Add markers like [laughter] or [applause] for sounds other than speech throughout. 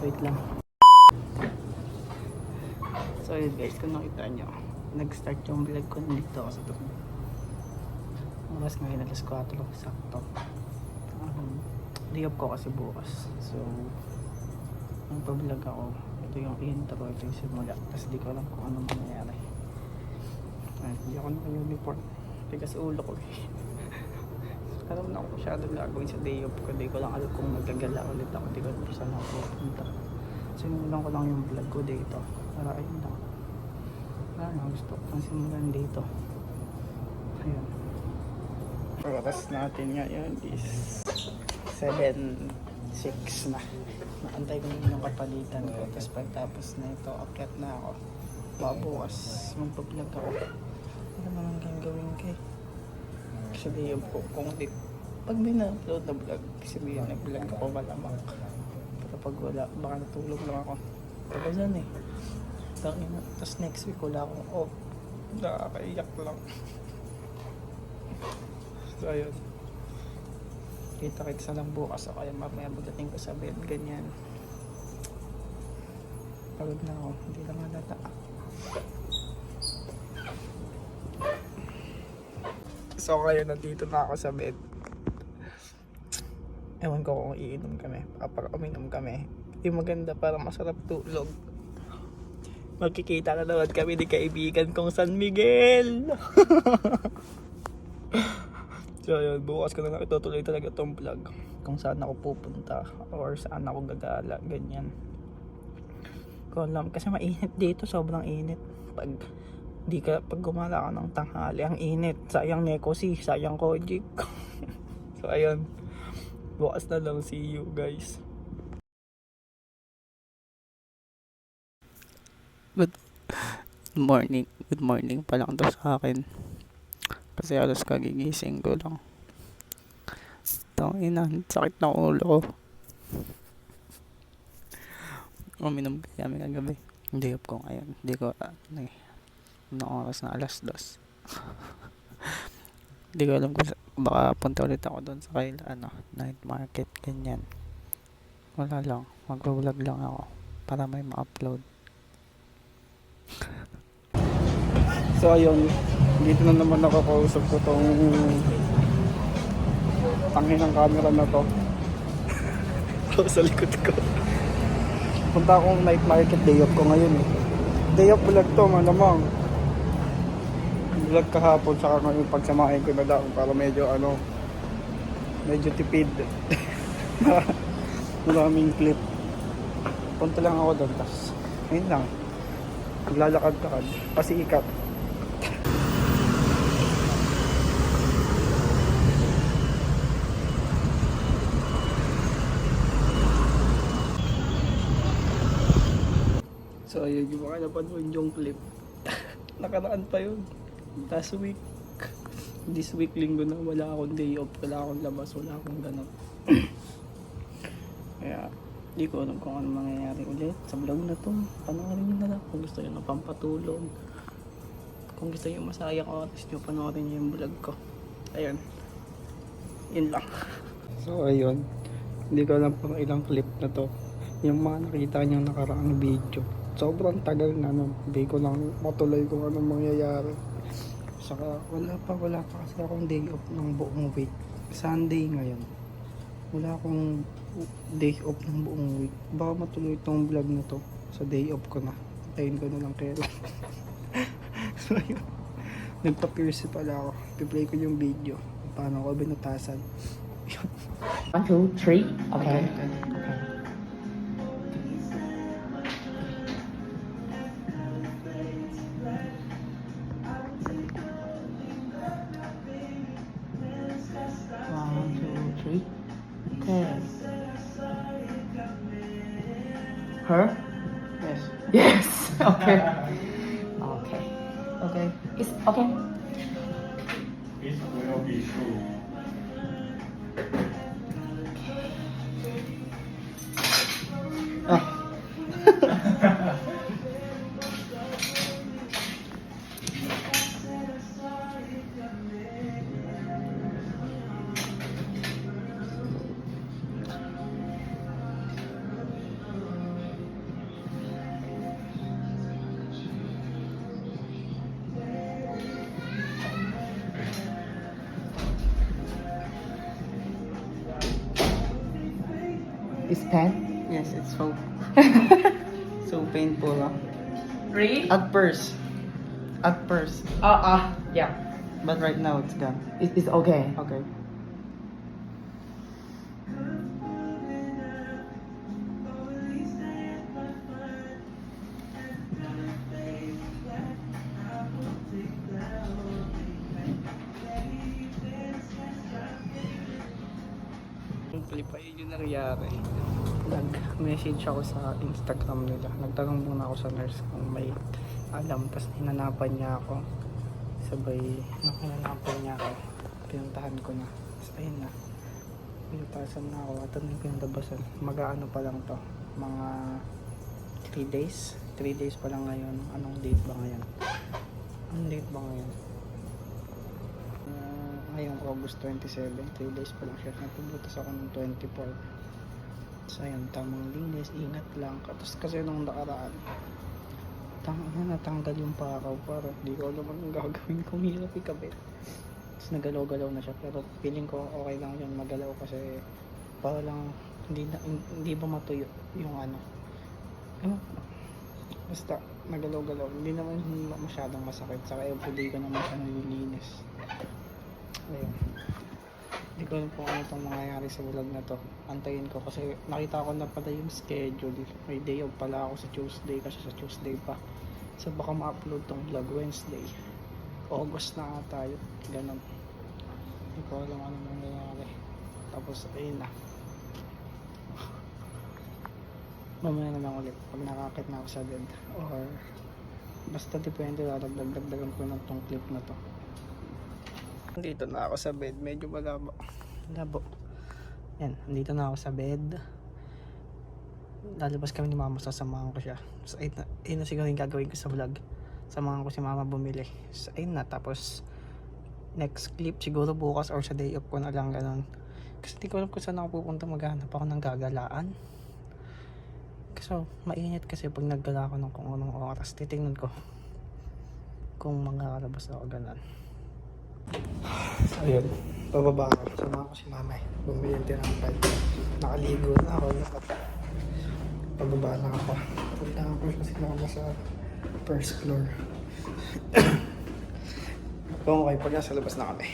Wait lang. So yun guys, kung nakita nyo, nag-start yung vlog ko dito ako sa tukod. Oras ngayon, alas 4, sakto. Um, day off ko kasi bukas. So, ang pa-vlog ako, ito yung intro, ito yung simula. Tapos di ko alam kung anong mangyayari. Ay, hindi ako naka-uniform. Tigas ulo ko eh. Alam na ako masyadong gagawin sa day off ko. Di ko lang alam kung magagala ulit ako. Di ko alam saan ako pupunta. Simulan ko lang yung vlog ko dito. Para ayun lang. Wala na, gusto ko pang simulan dito. Ayun. Oras natin ngayon is 7.06 na. Naantay ko na yung kapalitan ko. Tapos pagtapos na ito, akyat na ako. Babukas, magpa-vlog ako. Ano naman gagawin ko di yung po, kung di, pag may na-upload na vlog, sabihin nag-vlog ako malamak. Pero pag wala, baka natulog lang ako. Tagal yan eh. Tapos next week wala akong off. Nakakaiyak lang. [laughs] so ayun. Kita-kita sa lang bukas ako. Kaya mamaya pagdating ko sa bed, ganyan. Pagod na ako. Hindi lang halata. So kaya nandito na ako sa bed. Ewan ko kung iinom kami. Kapag uminom kami. Yung maganda para masarap tulog. Magkikita na naman kami ni kaibigan kong San Miguel. [laughs] so yun, bukas ko na lang itutuloy talaga tong vlog. Kung saan ako pupunta or saan ako gagala, ganyan. Ko alam, kasi mainit dito, sobrang init. Pag di ka pag gumala ka ng tanghali ang init. Sayang Nekosi sayang Kojik [laughs] so ayun. Bukas na lang see you guys. Good morning. Good morning pa lang to sa akin. Kasi alas kagigising ko lang. Tangina sakit ng ulo ko. Uminom kaya kami kagabi. Hindi ko ngayon. Hindi ko ano eh ng oras na alas dos. [laughs] Hindi ko alam kung baka punta ulit ako doon sa kaila ano night market ganyan. Wala lang magbablog lang ako para may ma-upload. [laughs] So ayun dito na naman nakakausap ko tong tangin ng camera na to. [laughs] Sa likod ko. Punta akong night market day off ko ngayon eh. Day off vlog to malamang vlog kahapon saka ngayon pagsamahin ko na lang para medyo ano medyo tipid. [laughs] Maraming clip. Punta lang ako doon tas ayun lang. Maglalakad-lakad. Pasikat So ayun yung mga napanood yung clip. [laughs] Nakaraan pa yun. Last week. [laughs] This week linggo na wala akong day off, wala akong labas, wala akong ganap. [clears throat] Kaya di ko alam kung ano mangyayari ulit sa vlog na to. Panoorin nyo na lang kung gusto nyo na pampatulog. Kung gusto nyo masaya ko, oras nyo panoorin nyo yung vlog ko. Ayun. Yun lang. [laughs] So ayun. Hindi ko alam pang ilang clip na to. Yung mga nakita nyo nakaraang video. Sobrang tagal na nun. Hindi ko lang matuloy kung anong mangyayari. Saka wala pa, wala pa kasi akong day off ng buong week. Sunday ngayon. Wala akong day off ng buong week. Baka matuloy itong vlog na to sa day off ko na. Tayin ko na lang kaya [laughs] so yun. Nagpa-pierce pala ako. Piplay ko yung video. Paano ako binutasan. [laughs] One, two, three. Okay. One, Okay. It's okay. It will be true. Pen? Yes, it's so [laughs] so painful. ah. Really? At first, at first, Uh, uh, yeah. but right now it's gone. It, it's okay. Okay. Actually pa yun yung nangyari. Nag-message ako sa Instagram nila. Nagtanong muna ako sa nurse kung may alam. Tapos hinanapan niya ako. Sabay, nung niya ako, pinuntahan ko na. Tapos ayun na. Pinuntasan na ako. At anong pinuntabasan? Mag-ano pa lang to. Mga 3 days. 3 days pa lang ngayon. Anong date ba ngayon? Anong date ba ngayon? Ngayong August 27, 3 days pa lang siya. Napubutas ako ng 24. So ayun, tamang linis, ingat lang. Tapos kasi nung nakaraan, tang ano, natanggal yung pakaw para hindi ko alam anong gagawin kung hirap ikabit. Tapos nagalaw-galaw na siya pero feeling ko okay lang yun magalaw kasi para lang hindi na, hindi ba matuyo yung ano. Ano? Basta nagalaw-galaw. Hindi naman masyadong masakit. Saka everyday ko naman siya nililinis. Ayun. Hindi ko alam kung ano itong mangyayari sa vlog na to. Antayin ko kasi nakita ko na pala yung schedule. May day off pala ako sa Tuesday kasi sa Tuesday pa. So baka ma-upload tong vlog Wednesday. August na nga tayo. Ganon. Hindi ko alam ano mangyayari. Tapos ayun na. Mamaya na lang ulit pag nakakit na ako sa bed. Or basta depende lalagdag-dagdagan ko na tong clip na to. Dito na ako sa bed. Medyo malabo. Labo. Yan. Nandito na ako sa bed. Lalabas kami ni mama. Sasamahan ko siya. So, ayun na, ayun na siguro yung gagawin ko sa vlog. Samahan ko si mama bumili. So, ayun na. Tapos, next clip siguro bukas or sa day off ko na lang ganun. Kasi hindi ko alam kung saan ako pupunta maghanap ako ng gagalaan. Kasi mainit kasi pag naggala ako ng kung anong oras. Titingnan ko kung mga kalabas ako ganun. So, ayun. Pababa ako. Sama ko si mamay. Bumili yung tinampay. Nakaligo na ako. Dapat pababa na ako. Punta ako kasi mama sa first floor. [coughs] Kung okay, pag nasa labas na kami.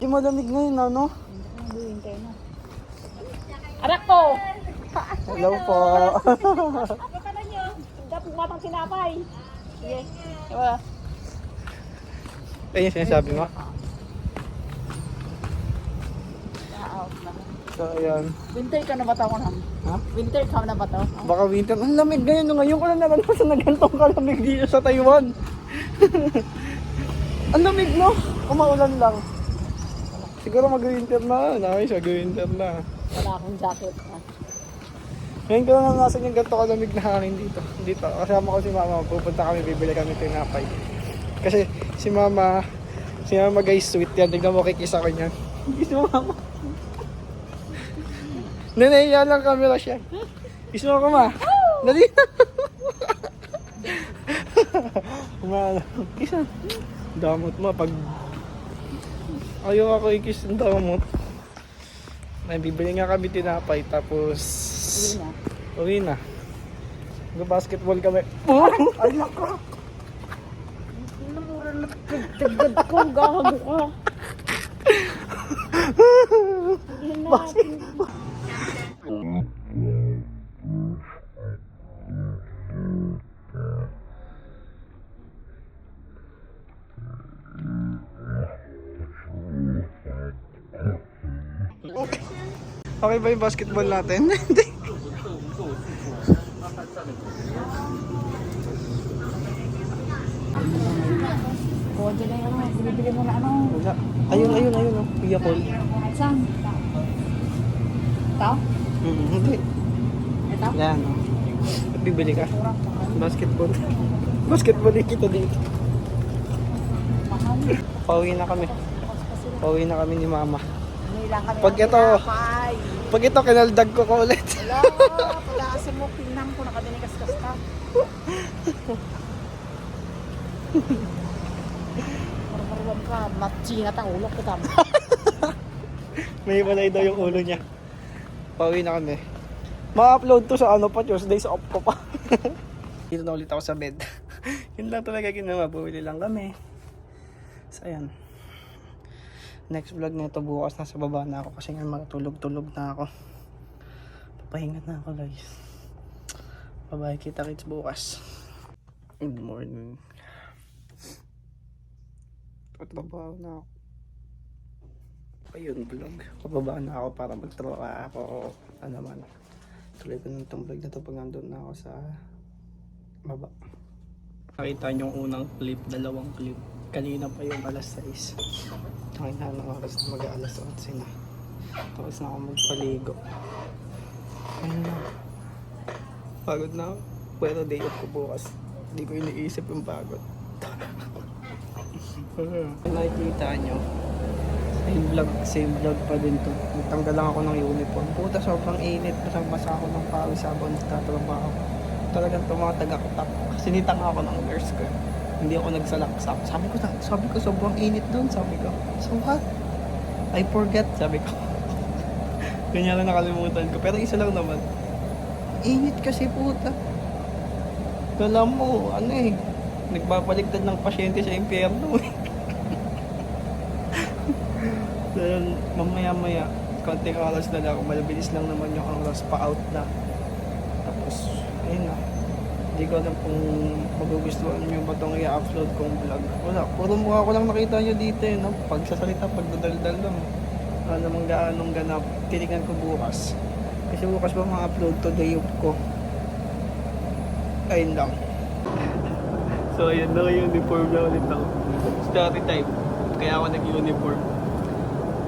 Di malamig ngayon, ano? Anak ko! Hello po. Ano ka na nyo? Dapat matang sinapay. Sige. Ayun yung sinasabi mo. So, ayan. Winter ka na ba ito lang? Ha? Winter ka na ba ito? Baka winter. Ang lamig ngayon. no? Ngayon ko lang naranasan na ganitong kalamig dito sa Taiwan. [laughs] Ang lamig, no? Kumaulan lang. Siguro mag-winter na. Nakay siya, winter na. Wala akong jacket. Ha? Ngayon ko lang naranasan yung ganito kalamig na hangin dito. Dito. Kasama ko si mama. Pupunta kami, bibili kami tinapay. Kasi si mama, si mama guys, sweet yan. Tignan mo, kikisa ko niyan. [laughs] Kiss mo, mama. Nanaya lang camera siya. Kiss mo ako, ma. Dali. Kiss na. Damot mo. Pag ayaw ako i-kiss ng damot. May bibili nga kami tinapay tapos Sige na. uwi na. Mag-basketball kami. Oh! Ay, nako! Tagdad ko, gago ka. Na. [laughs] Okay ba yung basketball natin? [laughs] Hindi. O, dyan na yung. Binibili mo na ano. Wala. Ayun, ayun, ayun. Oh. Kuya Col. Saan? Ito? Mm, hindi. Ito? Yan. Oh. Ba't bibili ka? Basketball. Basketball yung kita dito. Pauwi na kami. Pauwi na kami ni mama. Kami. Pag ito, pag ito, kinaldag ko ko ulit. Wala. Pag-aasa mo, pinang ko nakadinikas-kas ka. Marmarwam ka. Matchinat ang ulo ko tam. [laughs] May walay daw yung ulo niya. Pauwi na kami. Ma-upload to sa ano pa, Tuesday sa off ko pa. [laughs] Dito na ulit ako sa bed. [laughs] Yun lang talaga ginawa. Bumili lang kami. So, ayan. Next vlog nito bukas nasa baba na ako kasi nga matulog-tulog na ako. Papahinga na ako guys. Bye-bye. Kita kits bukas. Good morning. Patrabaho na ako. Ayun, vlog. Pababa na ako para magtrabaho ako. Ano man. Tuloy ko ng vlog na to pag nandun na ako sa baba. Nakita yung unang clip, dalawang clip. Kanina pa yung alas 6. Ngayon na ng oras na mag-alas 11 na. Tapos na ako magpaligo. Ayun na. Pagod na ako. Pero day off ko bukas. Hindi ko iniisip yung pagod. [laughs] Nakikita nyo, same vlog, same vlog pa din to. Nagtanggal lang ako ng uniform. Puta, sobrang init. Basang basa ako ng pawis habang nagtatrabaho. Talagang tumatag ako. Tap- Sinita nga ako ng nurse ko. Hindi ako nagsalaksak. Sabi ko, sabi ko sobrang init doon. Sabi ko, so what? I forget, sabi ko. [laughs] Kanya lang nakalimutan ko. Pero isa lang naman. Init kasi puta. Kala mo, ano eh, nagbabaligtad ng pasyente sa impyerno eh. Dahil mamaya-maya, konting oras na lang, malabilis lang naman yung oras pa out na. Tapos, ayun na. Hindi ko alam kung magugustuhan nyo ba itong i-upload kong vlog. Wala, puro mukha ko lang nakita nyo dito eh, no? Pagsasalita, pagdadaldal lang. Wala namang gaanong ganap. Tinigan ko bukas. Kasi bukas ba ma-upload to off ko. Ayun lang. So ayun na uniform na ulit ako. Study time. Kaya ako nag-uniform.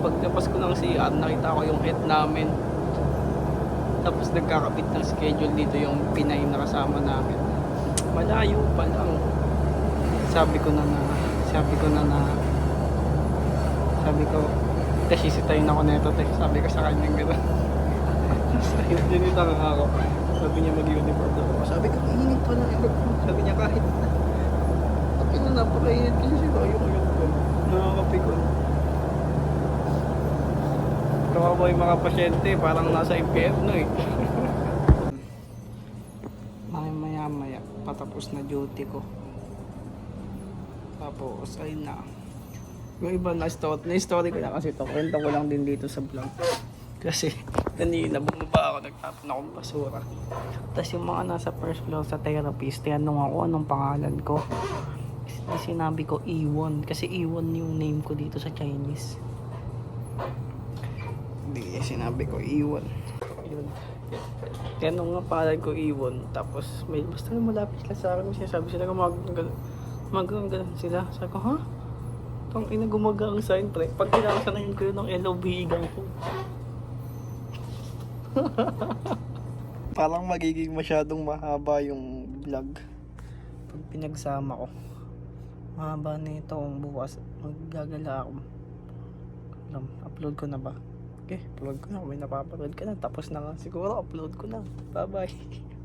Pagtapos ko ng CR, nakita ko yung head namin. Tapos nagkakabit ng schedule dito yung Pinay na kasama namin. Malayo pa lang. Sabi ko na na, sabi ko na na, sabi ko, kasi sisitayin ako neto, te. Sabi ko sa kanya gano'n. [laughs] Ayun, dinita nga ako. Sabi niya mag-uniform na ako. Sabi ko, init pa lang. Sabi niya kahit na napakainit kasi siya ayaw ko yun. Nakakapikon. Yung mga pasyente, parang nasa impyerno eh. [laughs] Maya maya patapos na duty ko. Tapos, ayun na. Yung iba na story, na story ko na kasi to. Kwento ko lang din dito sa vlog. Kasi kanina bumaba ako, nagtapon akong basura. Tapos yung mga nasa first floor sa therapist, tinanong ako anong pangalan ko. Sinabi ko Iwon. Kasi Iwon yung name ko dito sa Chinese. Hindi, sinabi ko Iwon. Yun. Tinanong nga pangalan ko Iwon. Tapos may basta malapit sila sa akin. Sinasabi sila mag mag mag sila. Sabi ko, ha? Tang ina gumaga ang sign pre. Pag kinakasanayin ko yun ng LOB igang ko. Parang magiging masyadong mahaba yung vlog. Pag pinagsama ko. Mahaba na ito bukas. Maggagala ako. Alam, upload ko na ba? Okay, upload ko na. May napapanood ka na. Tapos na nga siguro, upload ko na. Bye-bye. [laughs]